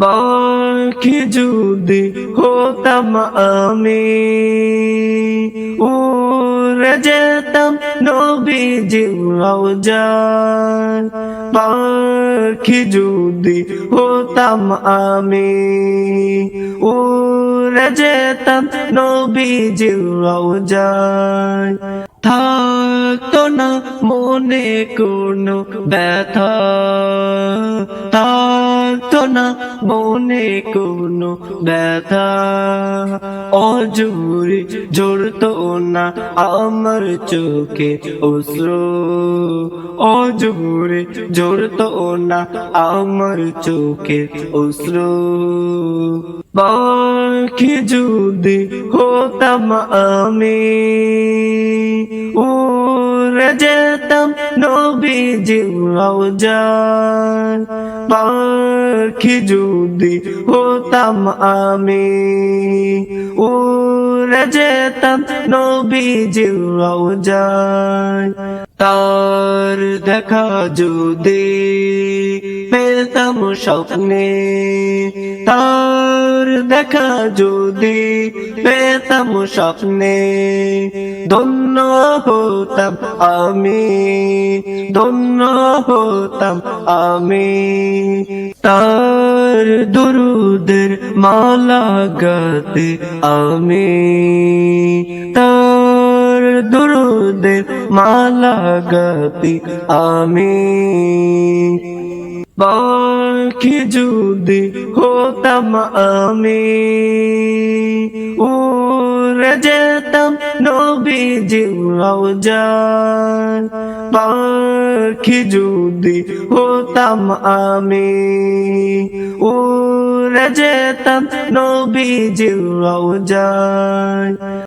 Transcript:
পাখি যদি হতাম আমি, উড়ে যেতাম নবীজি রওজায়। পাখি যদি হতাম আমি, উড়ে যেতাম নবীজি রওজায়। থাকতো না মনে কোনো ব্যথা থাকতো না মনে কোনো ব্যথা। অজুরি জড়তো না আমার চোখে অশ্রু। অজুরি জড়তো না আমার চোখে অশ্রু। পাখি যদি হতাম আমি, উড়ে যেতাম নবীজি রওজায়। পাখি যদি হতাম আমি। উড়ে যেতাম নবীজি রওজায়। তার দেখা যদি পেতাম স্বপ্নে, তার দেখা যদি পেতাম স্বপ্নে, ধন্য হতাম আমি, ধন্য হতাম আমি। তার দুরুদের মালা গাতে আমি, তার দুরুদের মালা গাতে আমি। পাখি যদি হতাম আমি। উড়ে যেতাম নবীজি রওজায়। পাখি যদি হতাম আমি। উড়ে যেতাম নবীজি রওজায়।